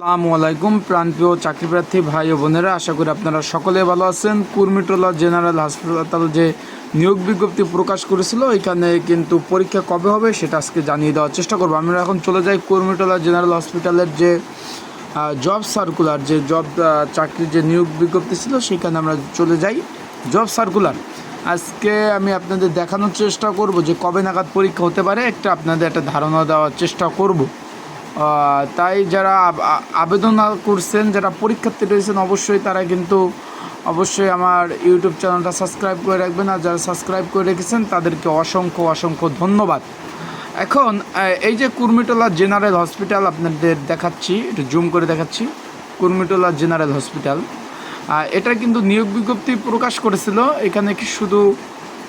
আসসালামু আলাইকুম, প্রাণপ্রিয় চাকরিপ্রার্থী ভাই ও বোনেরা, আশা করি আপনারা সকলে ভালো আছেন। কুর্মিটোলা জেনারেল হাসপাতাল যে নিয়োগ বিজ্ঞপ্তি প্রকাশ করেছিল, এখানে কিন্তু পরীক্ষা কবে হবে সেটা আজকে জানিয়ে দেওয়ার চেষ্টা করব। আমরা এখন চলে যাই কুর্মিটোলা জেনারেল হসপিটালের যে জব সার্কুলার, যে জব চাকরির যে নিয়োগ বিজ্ঞপ্তি ছিল, সেখানে আমরা চলে যাই জব সার্কুলার। আজকে আমি আপনাদের দেখানোর চেষ্টা করব যে কবে নাগাদ পরীক্ষা হতে পারে, একটা আপনাদের একটা ধারণা দেওয়ার চেষ্টা করব। তাই যারা আবেদন করছেন, যারা পরীক্ষার্থী রয়েছেন, অবশ্যই তারা কিন্তু অবশ্যই আমার ইউটিউব চ্যানেলটা সাবস্ক্রাইব করে রাখবেন। আর যারা সাবস্ক্রাইব করে রেখেছেন, তাদেরকে অসংখ্য অসংখ্য ধন্যবাদ। এখন এই যে কুর্মিটোলা জেনারেল হসপিটাল আপনাদের দেখাচ্ছি, একটু জুম করে দেখাচ্ছি। Kurmitola general hospital. এটা কিন্তু নিয়োগ বিজ্ঞপ্তি প্রকাশ করেছিল। এখানে কি শুধু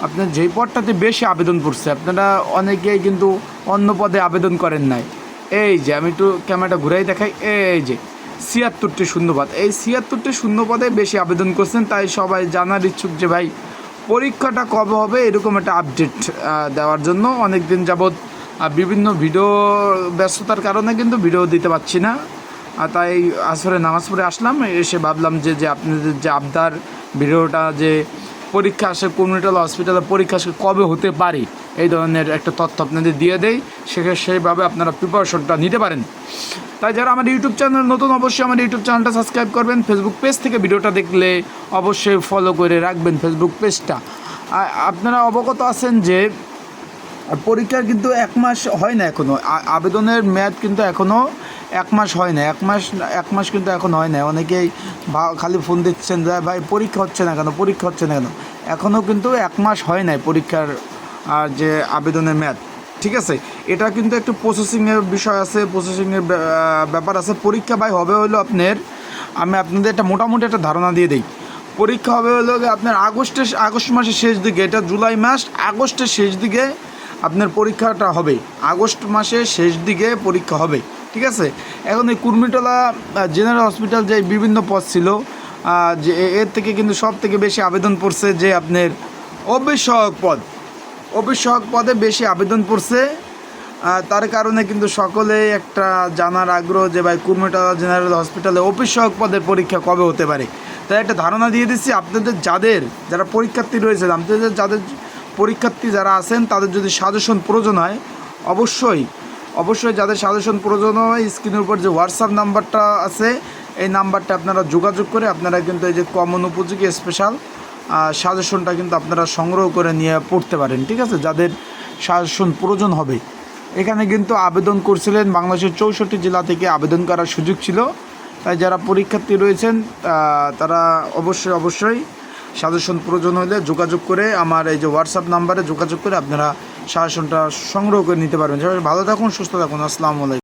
আপনার যেই পদটাতে বেশি আবেদন পড়ছে, আপনারা অনেকেই কিন্তু অন্য পদে আবেদন করেন নাই। এই যে, আমি একটু ক্যামেরাটা ঘুরাই দেখাই। এই যে, ছিয়াত্তরটি শূন্যপদ। এই ছিয়াত্তরটি শূন্যপদে বেশি আবেদন করছেন, তাই সবাই জানার ইচ্ছুক যে, ভাই, পরীক্ষাটা কবে হবে এরকম একটা আপডেট দেওয়ার জন্য। অনেক দিন যাবৎ বিভিন্ন ভিডিও ব্যস্ততার কারণে কিন্তু ভিডিও দিতে পারছি না। আর তাই আসরে নামাজ পড়ে আসলাম, এসে ভাবলাম যে যে আপনাদের যে আবদার, ভিডিওটা যে পরীক্ষা আসে কমিউনিটাল হসপিটালে পরীক্ষা আসে কবে হতে পারে? এই ধরনের একটা তথ্য আপনাদের দিয়ে দেই। সেখানে সেইভাবে আপনারা প্রিপারেশনটা নিতে পারেন। তাই যারা আমার ইউটিউব চ্যানেল নতুন, অবশ্যই আমার ইউটিউব চ্যানেলটা সাবস্ক্রাইব করবেন। ফেসবুক পেজ থেকে ভিডিওটা দেখলে অবশ্যই ফলো করে রাখবেন ফেসবুক পেজটা আপনারা অবগত আছেন যে, পরীক্ষার কিন্তু এক মাস হয় না এখনও আবেদনের মেয়াদ কিন্তু এখনও এক মাস হয় না। এক মাস এক মাস কিন্তু এখন হয় না। অনেকেই খালি ফোন দিচ্ছেন ভাই, পরীক্ষা হচ্ছে না কেন? পরীক্ষা হচ্ছে না কেন? এখনও কিন্তু এক মাস হয় নাই পরীক্ষার আর যে আবেদনের মেয়াদ, ঠিক আছে? এটা কিন্তু একটু প্রসেসিংয়ের বিষয় আছে প্রসেসিংয়ের ব্যাপার আছে। পরীক্ষা ভাই হবে হলো আপনার, আমি আপনাদের একটা মোটামুটি একটা ধারণা দিয়ে দিই। পরীক্ষা হবে হলো আপনার আগস্টের আগস্ট মাসের শেষ দিকে, এটা জুলাই মাস, আগস্টের শেষ দিকে আপনার পরীক্ষাটা হবে। আগস্ট মাসের শেষ দিকে পরীক্ষা হবে, ঠিক আছে? এখন এই কুর্মিটোলা জেনারেল হসপিটাল যে বিভিন্ন পদ ছিল যে এর থেকে কিন্তু সব থেকে বেশি আবেদন পড়ছে যে আপনার অবিসহক পদ। অবিসহক পদে বেশি আবেদন পড়ছে তার কারণে কিন্তু সকলেই একটা জানার আগ্রহ যে ভাই কুর্মিটোলা জেনারেল হসপিটালে অফিসহক পদের পরীক্ষা কবে হতে পারে। তাই একটা ধারণা দিয়ে দিচ্ছি, আপনাদের যাদের যারা পরীক্ষার্থী রয়েছেন, আপনাদের যাদের পরীক্ষার্থী যারা আছেন, তাদের যদি সাজেশন প্রয়োজন হয়, অবশ্যই অবশ্যই যাদের সাজেশন প্রয়োজন হয়, স্ক্রিনের উপর যে হোয়াটসঅ্যাপ নাম্বারটা আছে, এই নাম্বারটা আপনারা যোগাযোগ করে আপনারা কিন্তু এই যে কমন উপযোগী স্পেশাল সাজেশনটা কিন্তু আপনারা সংগ্রহ করে নিয়ে পড়তে পারেন, ঠিক আছে? যাদের সাজেশন প্রয়োজন হবে। এখানে কিন্তু আবেদন করছিলেন বাংলাদেশের চৌষট্টি জেলা থেকে আবেদন করার সুযোগ ছিল। তাই যারা পরীক্ষার্থী রয়েছেন তারা অবশ্যই অবশ্যই সাজেশন প্রয়োজন হলে যোগাযোগ করে আমার এই যে হোয়াটসঅ্যাপ নাম্বারে যোগাযোগ করে আপনারা সাজেশনটা সংগ্রহ করে নিতে পারবেন। ভালো থাকুন, সুস্থ থাকুন। আসসালামু আলাইকুম।